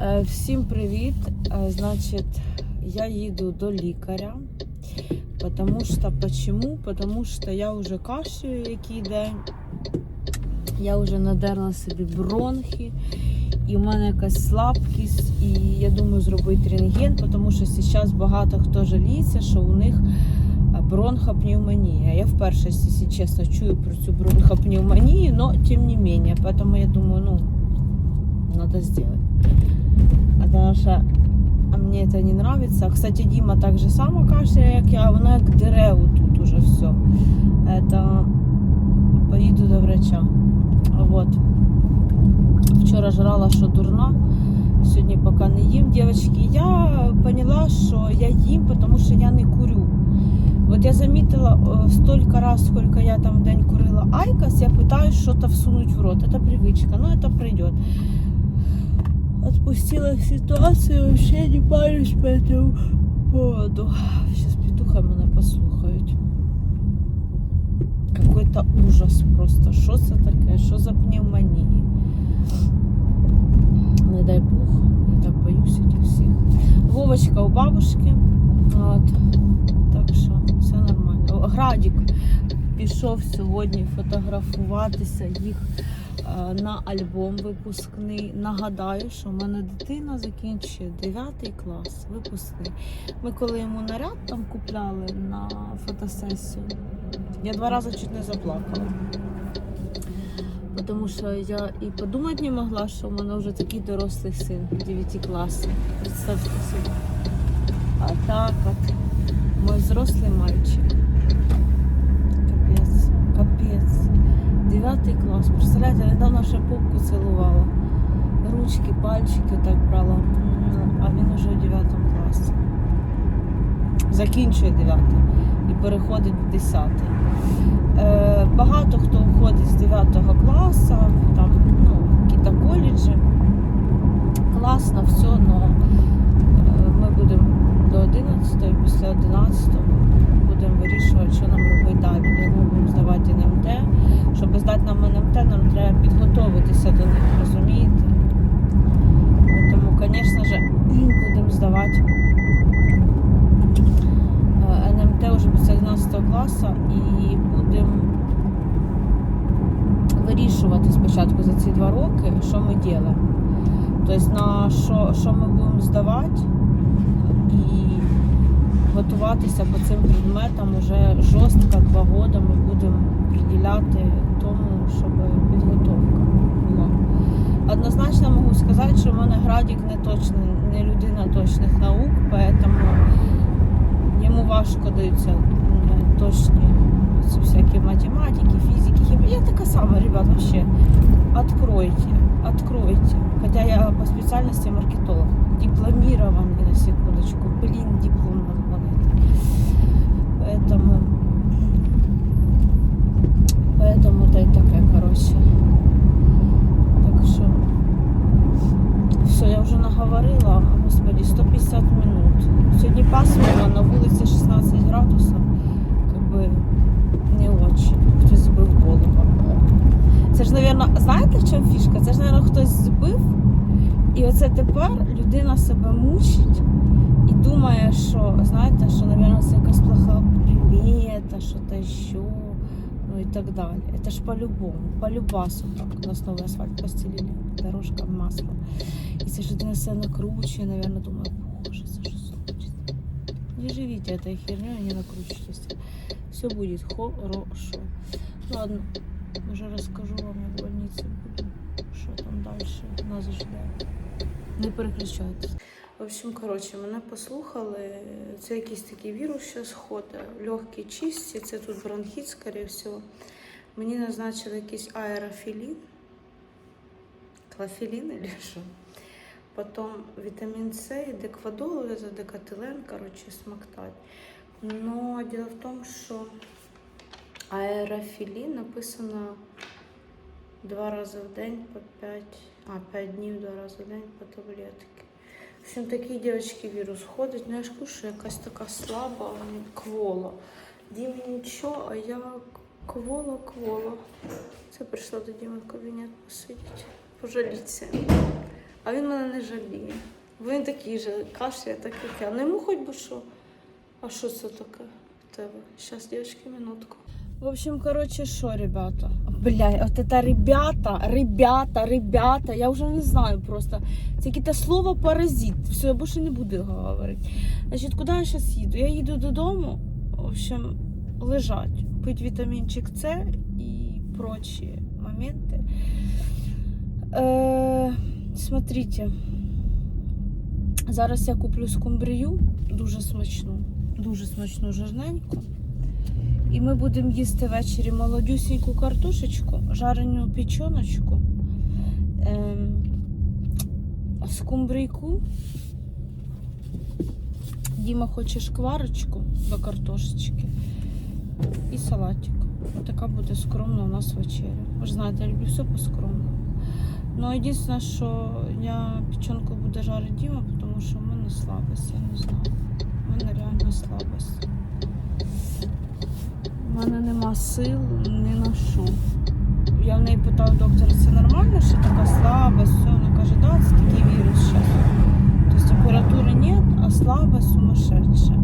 Е, Всім привіт! Е, Значить, я їду до лікаря. Потому що, почему? Потому що я вже кашлюю який день. Я вже надерла собі бронхи, і в мене якась слабкість, і я думаю зробити рентген, тому що зараз багато хто жаліється, що у них е, бронхопневмонія. Я вперше, якщо чесно, чую про цю бронхопневмонію, но тим не менее. Поэтому я думаю, ну, надо сделать Потому что мне это не нравится. Кстати, Дима так же само кашляє, як я, воно як дереву тут уже все. Это поїду до врача. Вот. Вчора жрала, що дурна. Сьогодні поки не їм. Дівчатки, я поняла, що я їм, тому що я не курю. Вот я заметила э, столько раз, сколько я там в день курила айкос, я пытаюсь что-то всунуть в рот. Это привычка, но это пройдет. Отпустила ситуацию, вообще не парюсь по этому поводу. Сейчас петуха мене послухають. Какой-то ужас просто. Що це таке? Що за пневмонії? Не дай Бог. Я так боюсь этих всіх. Вовочка у бабушки. От. Так що все нормально. О, Градік пішов сьогодні фотографуватися їх на альбом випускний. Нагадаю, що в мене дитина закінчує 9 клас, випускний. Ми коли йому наряд там купляли на фотосесію, я два рази чуть не заплакала. Тому що я і подумати не могла, що в мене вже такий дорослий син 9 класів. Представте собі. А так от, мой взрослый мальчик. 9 клас. Представляєте, недавно ще попку цілувала. Ручки, пальчики так брала. А він уже у 9 класі. Закінчує 9 і переходить в 10. Е, багато хто входить з 9 класу, там, ну, якісь коледжі. Класно, все, але ми будемо до 11 після 11 Тобто на що, що ми будемо здавати і готуватися по цим предметам уже жорстко два роки ми будемо приділяти тому, щоб підготовка була. Однозначно можу сказати, що в мене градік не точний, не людина точних наук, поэтому йому важко даються м, точні ці всякі математики, фізики, хімії. Я така сама, ребят, вообще. Откройте, откройте. Хотя я по специальности маркетолог. Дипломированный, на секундочку. Блин, диплом надо подать. Поэтому... Поэтому то и такая, короче. Так что... Все, я вже наговорила, господи, 150 минут. Сьогодні пасмурно, на вулиці 16 градусів. Как бы не очень. Хтось збив голову. Це ж, мабуть, знаєте в чому фішка? Це ж, мабуть, хтось збив, і оце тепер людина себе мучить і думає, що, знаєте, що, мабуть, це якась плоха примета, що то ще, ну і так далі. Це ж по-любому, по-любасу так. У нас новий асфальт постелили, дорожка масло. І це ж людина себе накручує, мабуть, думає, боже, це що случиться. Не живите этой херней, не накручивайтесь. Все будет хорошо. Ладно, уже расскажу вам, як в больнице буду, що там дальше нас жде. Не переключайтесь. В общем, коротше, мене послухали. Це якийсь такий вірус зараз ходить. Легкі чисті, це тут бронхіт, скоріше всього. Мені назначили якийсь аерофілін. Клофелін или що? Потом витамин С и деквадол, это декателен, короче, смоктать. Но дело в том, что аерофілін написано два рази в день по 5, а 5 днів два рази в день по таблетки. В общем, такий дівчатки вірус ходить. Ну я ж що якась така слаба, квола. Дімі нічого, а я квола, квола. Це прийшла до Діми в кабінет посидіти, пожалітися. А він мене не жаліє. Він такий же, кашляє, так як я. Ну йому хоч би що. А що це таке в тебе? Зараз, дівчатки, минутку. В общем, короче, що, ребята? Бля, от это ребята, ребята, ребята, я вже не знаю просто. Це якесь слово паразит. Все, я більше не буду говорити. Значить, куди я зараз їду? Я їду додому, в общем, лежать, пити вітамінчик С і прочі моменти. Е, смотрите, зараз я куплю скумбрію, дуже смачну, дуже смачну жирненьку. І ми будемо їсти ввечері молодюсіньку картошечку, жарену печоночку, ем, скумбрійку. Діма хоче шкварочку до картошечки і салатик. Отака буде скромна у нас вечеря. Ви ж знаєте, я люблю все по-скромному. Ну, єдине, що я печенку буду жарити Діма, тому що в мене слабость, я не знаю. Мене реально слабость. У мене нема сил на що. Я в неї питав доктора, це нормально, що така слабость? Все, вона каже, да, це такий вірус зараз. Тобто температури нет, а слабость сумасшедшая.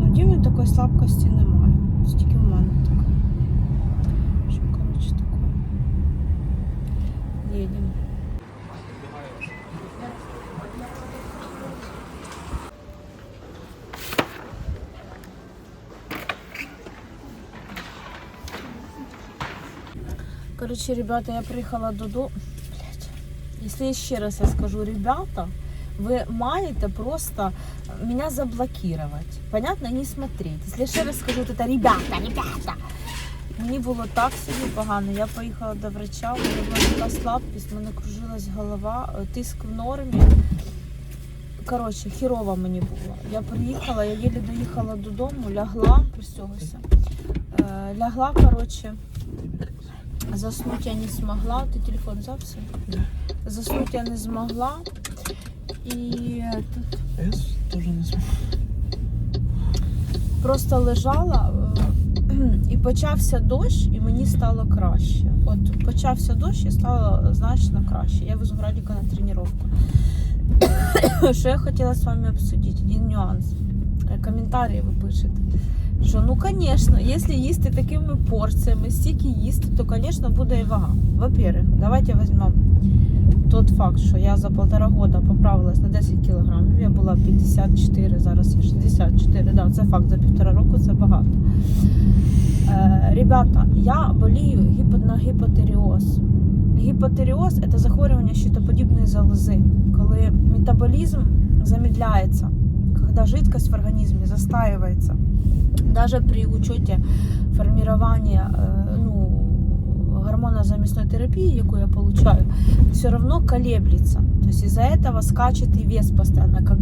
Ну, Діми такої слабкості немає. Тільки в мене така. Що, коротше, таке. Їдемо. Короче, ребята, я приїхала додому. Я ще раз я скажу, ребята, ви маєте просто мене заблокувати. Понятно? Не смотреть. Якщо ще раз скажу, то це ребята, ребята. Мені було так собі погано. Я поїхала до врача, у мене була така слабкість, мене кружилась голова, е, тиск в нормі. Коротше, хірово мені було. Я приїхала, я єлі доїхала додому, лягла, пристягуйся. Е, лягла, коротше. Заснуть я не смогла. Ты телефон взял все? Заснуть я не змогла. І тут я теж не зможу. просто лежала е, і почався дощ, і мені стало краще. От почався дощ і стало значно краще. Я везу Градіка на тренування. Що я хотіла з вами обсудити? Один нюанс. Е, Коментарі ви пишете. Що ну, звісно, якщо їсти такими порціями, стільки їсти, то, звісно, буде і вага. Во-первых, давайте візьмемо тот факт, що я за полтора года поправилась на 10 кілограмів. Я була 54, зараз я 64. Да, це факт за півтора року, це багато. Е, ребята, я болію на гіпотеріоз. Гіпотеріоз це захворювання щитоподібної залози, коли метаболізм замедляється, когда жидкость в организме застаивается. Даже при учете формирования э, ну, гормона заместной терапии, яку я получаю, все равно колеблется. То есть из-за этого скачет и вес постоянно, как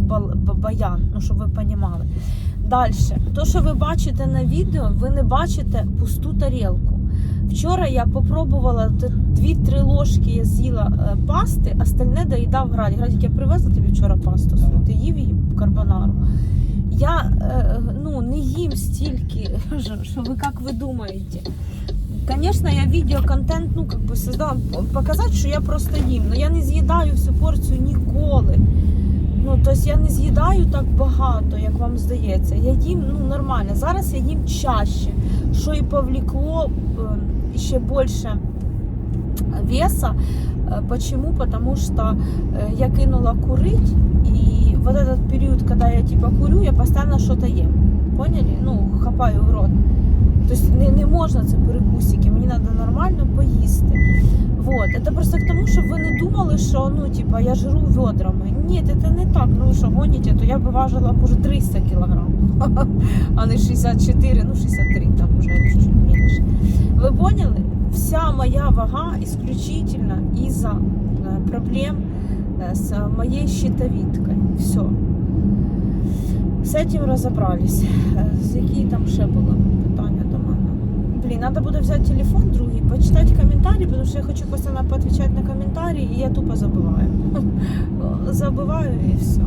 баян, ну, щоб ви понимали. Дальше. То, що ви бачите на відео, ви не бачите пусту тарілку. Вчора я попробувала т- дві-три ложки я з'їла е, пасти, остальне доїдав Градік. Градік, я привезла тобі вчора пасту. Так. Ти їв її карбонару. Я е, ну, не їм стільки, що- ви як ви думаєте. Конечно, я відеоконтент, ну, как бы создала, показати, що я просто їм. Но я не з'їдаю всю порцію ніколи. Ну, тобто я не з'їдаю так багато, як вам здається. Я їм ну, нормально. Зараз я їм чаще, що і повлекло е, ще більше веса. Э, Почему? Потому что э, я кинула курить, и вот этот период, когда я типа курю, я постоянно что-то ем. Поняли? Ну, хапаю в рот. Тобто не, не можна це перекусики, мені треба нормально поїсти. Вот. Это просто к тому, щоб ви не думали, що ну, типа, я жру ведрами. Ні, це не так. Ну ви що гоніте, то я б важила б уже 300 кілограм, а не 64, ну 63 моя вага исключительно из-за э, проблем э, с моей щитовидкой. Все. З этим розібрались. Е, З які там ще були питання до мене? Блін, треба буде взяти телефон другий, почитати коментарі, тому що я хочу постійно поотвечати на коментарі, і я тупо забуваю. Забуваю і все.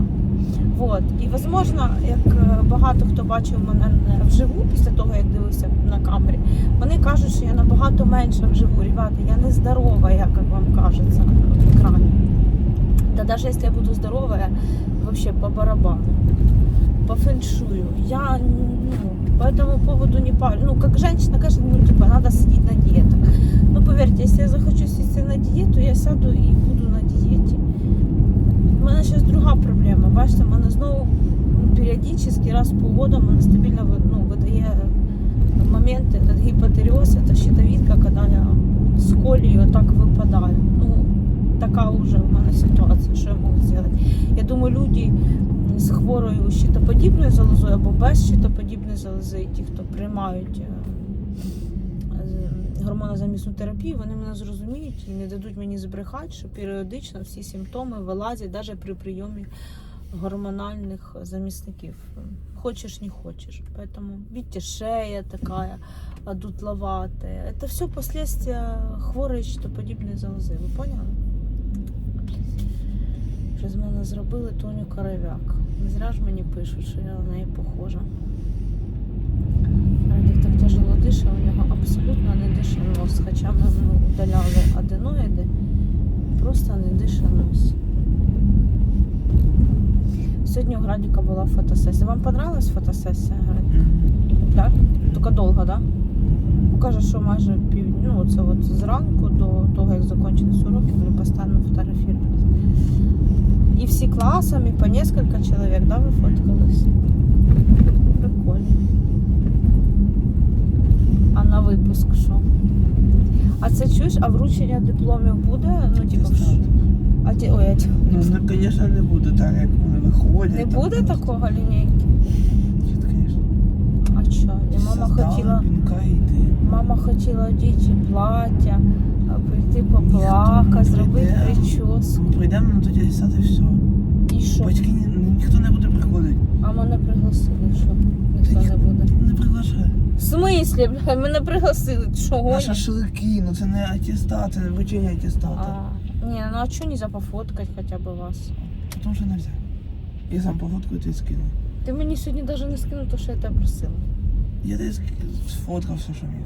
Вот. І, можливо, як е, багато хто бачив мене не вживу після того, як дивився на камері, вони кажуть, що я набагато менше вживу. Ребята, я не здорова, як вам кажеться на екрані. Да даже если я буду здоровая, вообще по барабану, по фэншую. Я ну, по этому поводу не парю. Ну, как женщина, конечно, ну, типа, надо сидеть на диетах. Но поверьте, если я захочу сесть на диету, я сяду і буду на дієті. У мене зараз друга проблема. Бачите, в мене знову періодично, раз в полгода мене стабільно ну, видає моменти, этот гіпотереоз, це щитовідка, коли я з колії отак випадаю. Ну, така вже в мене ситуація, що я можу зробити. Я думаю, люди з хворою щитоподібною залозою або без щитоподібної залози, ті, хто приймають е, гормонозамісну терапію, вони мене зрозуміють і не дадуть мені збрехати, що періодично всі симптоми вилазять навіть при прийомі гормональних замісників. Хочешь, не хочешь. Поэтому, видите, шея такая одутловатая. Это все последствия хворої щитоподібної залози. Ви поняли? Вже з мене зробили Тоню Коровяк. Не зря ж мені пишуть, що я на неї похожа. Радік так тяжело дише, у нього абсолютно не дише нос. Хоча ми удаляли аденоїди, просто не дише нос. Сьогодні у Градіка була фотосесія. Вам понравилась фотосесія, Градік? Так? Тільки довго, так? Да? Каже, що майже пів, ну, це от зранку до того, як закінчились уроки, вони постійно фотографувалися. І всі класами, по несколько чоловік, да, ви фоткались? Прикольно. А на випуск що? А це чуєш, а вручення дипломів буде? Ну, в ш- а ті, ой, а ті, Ну, ну, звісно, не буде так, як вони виходять. не буде просто. такого лінійки? Ні, звісно. А що? І мама хотіла. Мама хотіла одіти плаття, а прийти поплакати, зробити прическу. Ми прийдемо, ну тоді сяде все. І що? Батьки ні, ну, ніхто не буде приходити. А мене пригласили, що ніхто не буде. Не приглашає. В смислі, бля, мене пригласили. Що На шашлики, ну це не атестат, це не вручення атестата. А, ні, ну а чого нельзя пофоткати хоча б вас? Тому що не можна. Я сам пофоткаю, ти скину. Ти мені сьогодні навіть не скинув, то що я тебе просила. Я десь сфоткав все, що міг.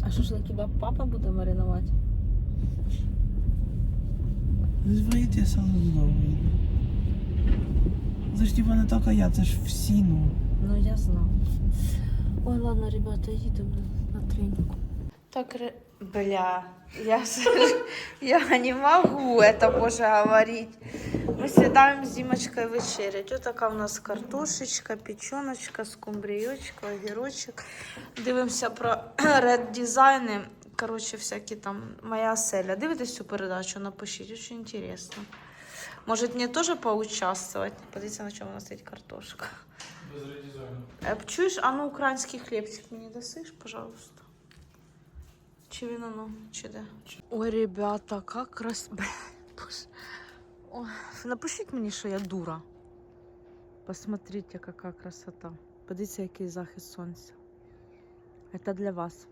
А що ж хіба папа буде маринувати? Не зварити я сразу додому їду. Це ж типа не тільки я, це ж всі, ну. Ну, я знаю. Ой, ладно, ребята, їдемо На. Так, бля, я, я не могу это боже говорить. Мы сідаємо з Дімочкою вечерять. Така у нас картошечка, печеночка, скумбрійочка, огірочок. Дивимося про ред дизайни. Коротше, всякі там моя оселя. Дивитесь цю передачу, напишіть, дуже інтересно. Може, мені теж поучаствувати? Подивіться, на чому у нас стоїть картошка. Без редизайну. Е, Чуєш, а ну український хлібчик мені дасиш, пожалуйста. Чи він оно, чи де? Ой, ребята, как боже. Ой, напишіть мені, що я дура. Посмотрите, яка красота. Подивіться, який захист сонця. Это для вас.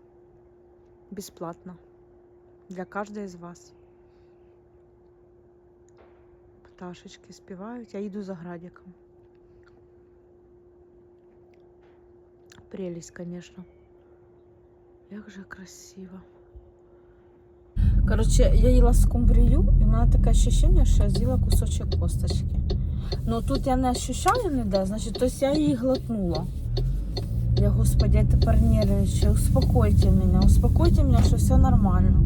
Бесплатно. Для каждой из вас. Пташечки співають. Я йду за градиком. Прелесть, конечно. Як же красиво. Короче, я їла скумбрію, і в мене таке ощущение, що я з'їла кусочок косточки. Ну тут я не ощущаю ніде, значить, то есть я її глотнула. Я, господи, я тепер нервничаю. Успокойте мене, успокойте мене, що все нормально.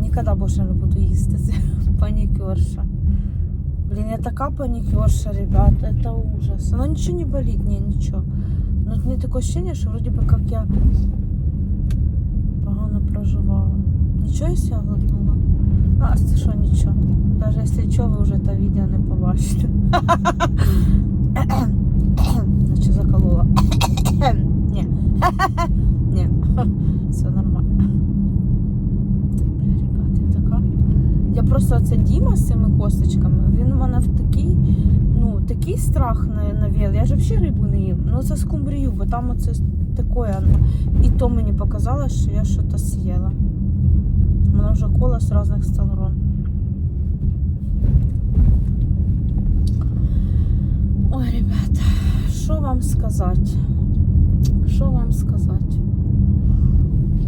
Ніколи більше не буду їсти. Це панікерша. Блін, я така панікерша, ребята, это ужас. Но нічого не болить, ні, нічого. Ну, мені таке ощущение, що вроді би як я погано проживала. Нічого я себя глотнула? А, це що нічого. Даже якщо що, ви вже те відео не побачите. Наче заколола. Ні. Ні. Все нормально. Ребята, я така. Я просто оце Діма з цими косточками, він у мене в такий, ну, такий страх на- навів. Я ж взагалі рибу не їм. Ну це скумбрію, бо там оце таке. І то мені показало, що я щось з'їла. У мене вже кола з різних сторон. Ой, ребята, що вам сказати? Що вам сказати?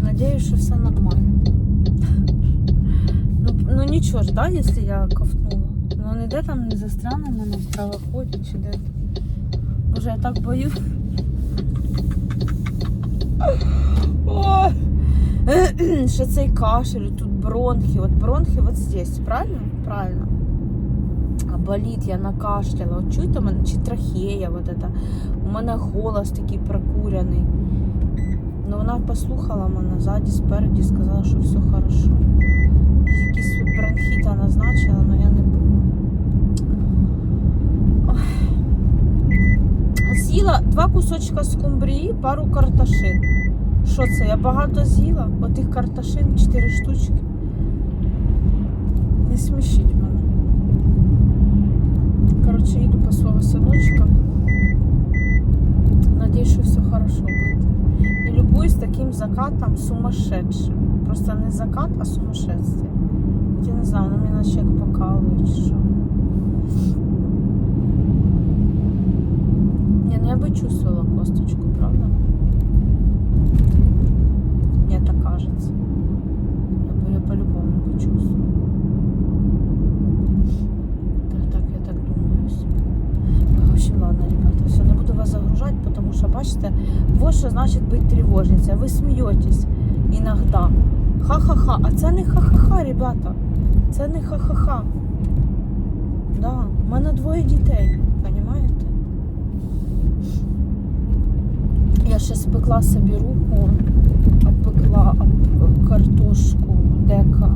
Надеюсь, що все нормально. Ну, ну нічого ж, да, якщо я ковтнула. Ну ніде там не застряне мене в правоході чи де. Боже, я так боюсь. Ой. Ще цей кашель, тут бронхи. От бронхи от здесь, правильно? Правильно. А болить, я накашляла. От чуєте мене? Чи трахея вот это. У мене голос такий прокуряний. Ну вона послухала мене ззаді, спереді, сказала, що все хорошо. Якісь бронхіта назначила, але я не. Ой. З'їла два кусочка скумбрії, пару карташин. Що це? Я багато з'їла? Отих карташин, чотири штучки. Не смішіть мене. Коротше, їду по свого синочка. Надіюсь, що все хорошо буде. И любуюсь таким закатом сумасшедшим. Просто не закат, а сумасшествие. Я не знаю, воно мене наче як покалує чи що. Не, ну я бы чувствовала косточку, правда? Загружать, потому что, бачите, вот що значить бути тривожницею. Ви смієтесь іноді. Ха-ха-ха. А це не ха-ха-ха, ребята. Це не ха-ха-ха. Да, у мене двоє дітей, розумієте? Я ще спекла собі руку, обпекла об картошку дека.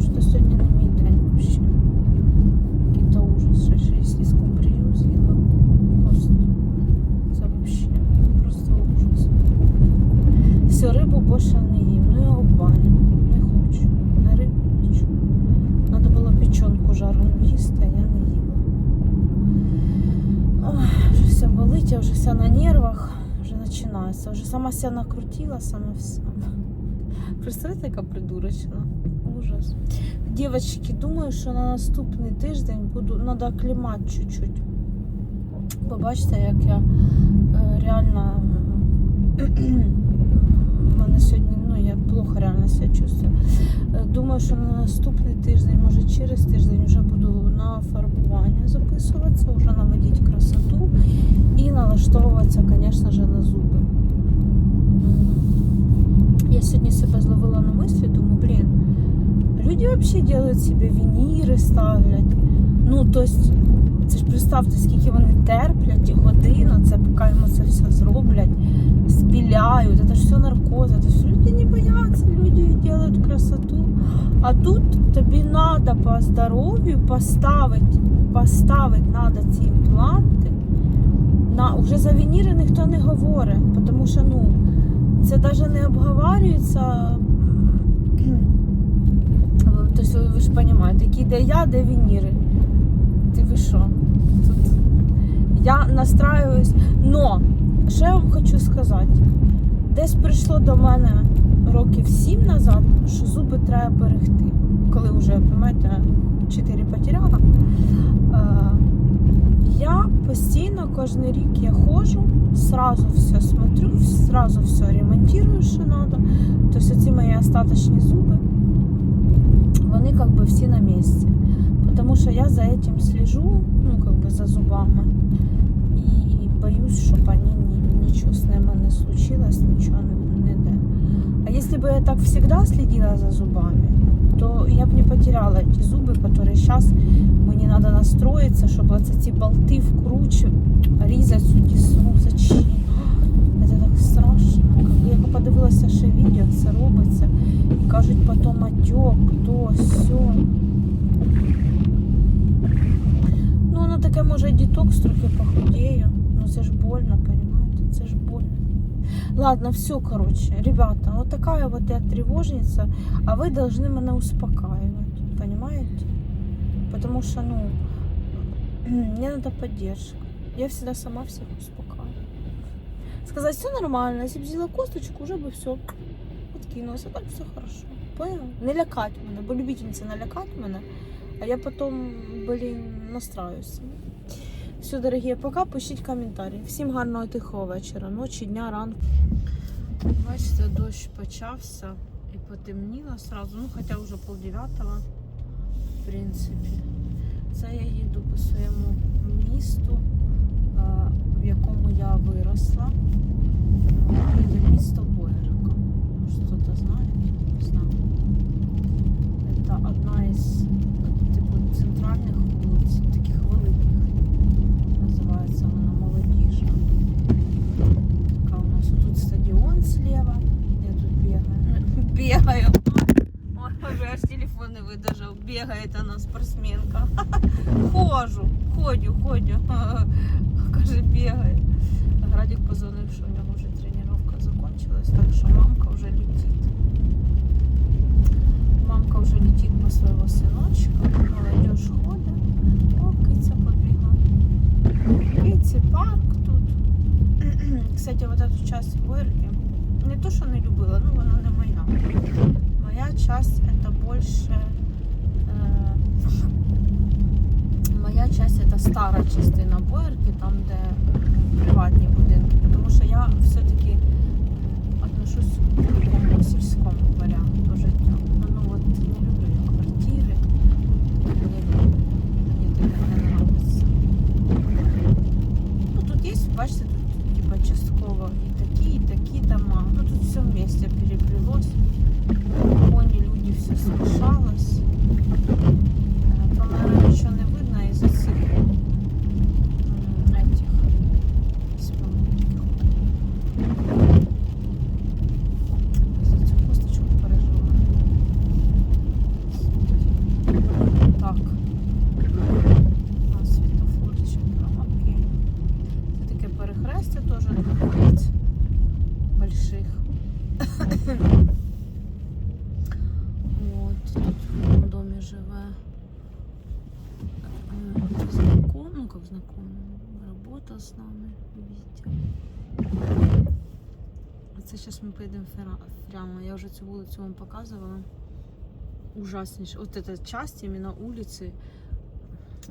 Що сьогодні не мій день взагалі. Какой-то ужас. Ще ще якщо скумбрію з'їла. Господи. Це вообще просто ужас. Рибу не. Ну я обманю. Не хочу. Не рибу, нічого. Надо було печенку жарену їсти, а я не їла. Ой, вже все болить, я вже вся на нервах. Вже починається. Вже сама себя накрутила, сама все. Представляєте, яка придурочна? Ужас. Девочки, думаю, що на наступний тиждень буду надо оклімати чуть-чуть. Побачите, як я е, реально мене сьогодні, ну я плохо реально себе чувствую. Е, Думаю, що на наступний тиждень, може через тиждень вже буду на фарбування записуватися, вже наводити красоту і налаштовуватися, звісно ж, на зуби. Я сьогодні себе зловила на мислі, думаю, блін, люди вообще делают себе вініри, ставлять. Ну, то есть, це ж представте, скільки вони терплять, годину, це поки йому це все зроблять, спіляють, це ж це люди не бояться, люди делают красоту. А тут тобі треба по здоров'ю поставити, поставити надо ці імпланти. На, вже за вініри ніхто не говорить, тому що ну, це навіть не обговорюється. Тобто ви, ж розумієте, який де я, де вініри. Ти ви що? Тут я настраююсь. Но, що я вам хочу сказати? Десь прийшло до мене років сім назад, що зуби треба берегти. Коли вже, розумієте, чотири потеряла. Е, Я постійно кожен рік я ходжу, сразу все смотрю, сразу все ремонтую, що треба. Тобто ці мої остаточні зуби, вони как бы всі на місці. Потому що я за этим слежу, ну как бы за зубами. І боюсь, щоб вони ні- нічого з ними не случилось, нічого не, не де. А если бы я так всегда следила за зубами, то я бы не потеряла эти зубы, которые сейчас мне надо настроиться, чтобы вот эти болты вкручивать, різати цю десну. Зачем? Це так страшно. Як Я подивилася ще відео, як це робиться. І кажуть, потім отек, то, все. Ну, воно таке може детокс трохи похудею. Ну це ж больно, Ладно, все, короче, ребята, вот такая вот я тревожница, а вы должны меня успокаивать, понимаете? Потому что, ну, мне надо поддержка. Я всегда сама всех успокаиваю. Сказать, все нормально, если бы взяла косточку, уже бы все откинулась, а так все хорошо. Понял? Не лякать мене, бо любительниця налякати мене, а я потом, блін, настраюся. Все, дорогі, пока, пишіть коментарі. Всім гарного тихого вечора, ночі, дня, ранку. Бачите, дощ почався і потемніло сразу, ну хоча вже пол дев'ятого, в принципі. Це я їду по своєму місту, в якому я виросла. Це місто Боярка. Може, хтось знає? Не знаю. Це одна із типу, центральних вулиць, таких великих. Називається вона Молодіжна. Така у нас тут стадіон слева. Я тут бігаю. Бігаю. Ой, вже аж телефон не видержав. Бігає вона спортсменка. Ходжу, ходю, ходю. Каже, бігає. Градик позвонив, що у нього вже тренування закончилась, так що мамка вже летить. Мамка вже летить по своего синочка. Молодежь ходить. О, киця побігла. Киці парк тут. Кстати, вот эту часть Бойерки не то, що не любила, ну вона не моя. Моя часть это больше стара частина Бойерки, там де приватні будинки. Тому що я все-таки отношусь к такому сільському варіанту життя. Ну от не люблю я квартири. Мені таке не нравиться. Ну тут є, бачите, прямо. Я вже цю вулицю вам показувала. Ужасніше. От эта часть именно улицы.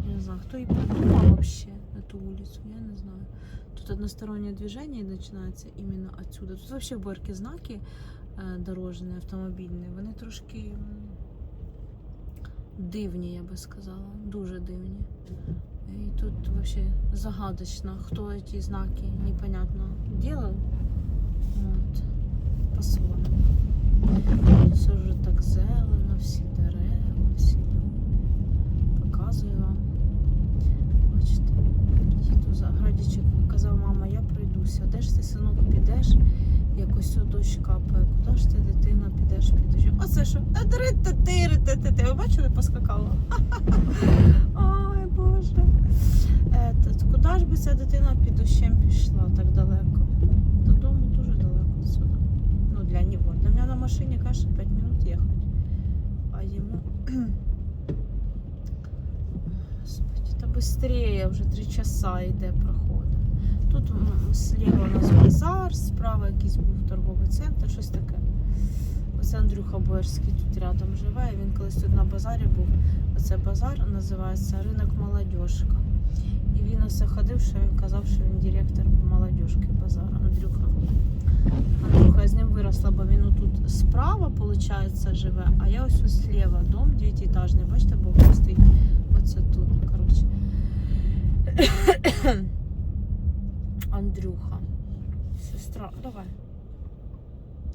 Я не знаю, кто и придумал вообще эту улицу, я не знаю. Тут одностороннее движение начинается именно отсюда. Тут вообще в Борке знаки е, дорожні, автомобільні, вони трошки м, дивні, я би сказала. Дуже дивні. І тут вообще загадочно, хто ці знаки непонятно делал. От. Все вже так зелено, всі дерева, всі люди. Показую вам. Бачите, їду за градічок. Казав, мама, я пройдуся. Де ж ти, синок, підеш? Якось дощ капає. Куди ж ти, дитина, підеш під дощем? А це що? Ви бачили, поскакала? Ой, Боже. Куди ж би ця дитина під дощем пішла так далеко? Додому дуже далеко отсюда. Ну, для него. Для меня на машине, конечно, 5 минут ехать. А ему... Господи, это быстрее, уже 3 часа йде проходить. Тут слева у нас базар, справа якийсь був торговий центр, щось таке. Оце Андрюха Боярський тут рядом живе. Він колись тут на базарі був. Оце базар називається ринок молодіжка. І він оце ходив, що він казав, що він директор молодіжки базару. Андрюха. Андрюха, я з ним виросла, бо він тут справа, виходить, живе, а я ось ось слева, дом дев'ятиэтажний, бачите, бо він стоїть оце тут, коротше. Андрюха. Сестра, давай.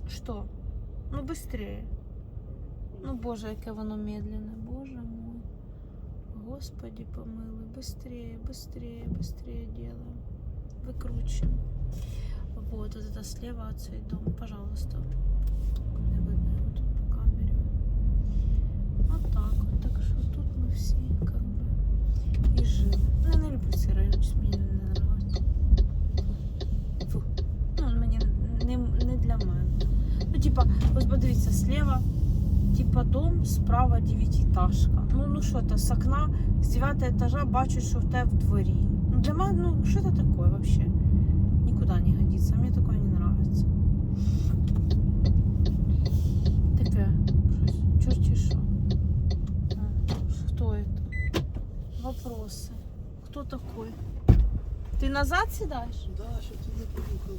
Что? Ну, быстрее. Ну, боже, яке воно медленне, боже мой. Господи помилуй, быстрее, быстрее, быстрее делаем. Выкручиваем. Вот, вот это слева отсюда дом, пожалуйста. Не видно його тут по камері. Вот так вот. Так що тут ми всі как бы і жили. Ну, я не люблю цей район, щось мені не нравиться. Фу. Ну, мені не, не для мене. Ну, типа, ось подивіться, слева типа дом, справа дев'ятиэтажка. Ну, ну що це, з окна з 9 етажа бачу, що в тебе в дворі. Ну, для мене, ну, що це таке вообще? Никуда не нравится. Мне такое не нравится. Такая. чорті що. Что это? Вопросы. Кто такой? Ты назад седаешь? Да, щоб ти не поїхали.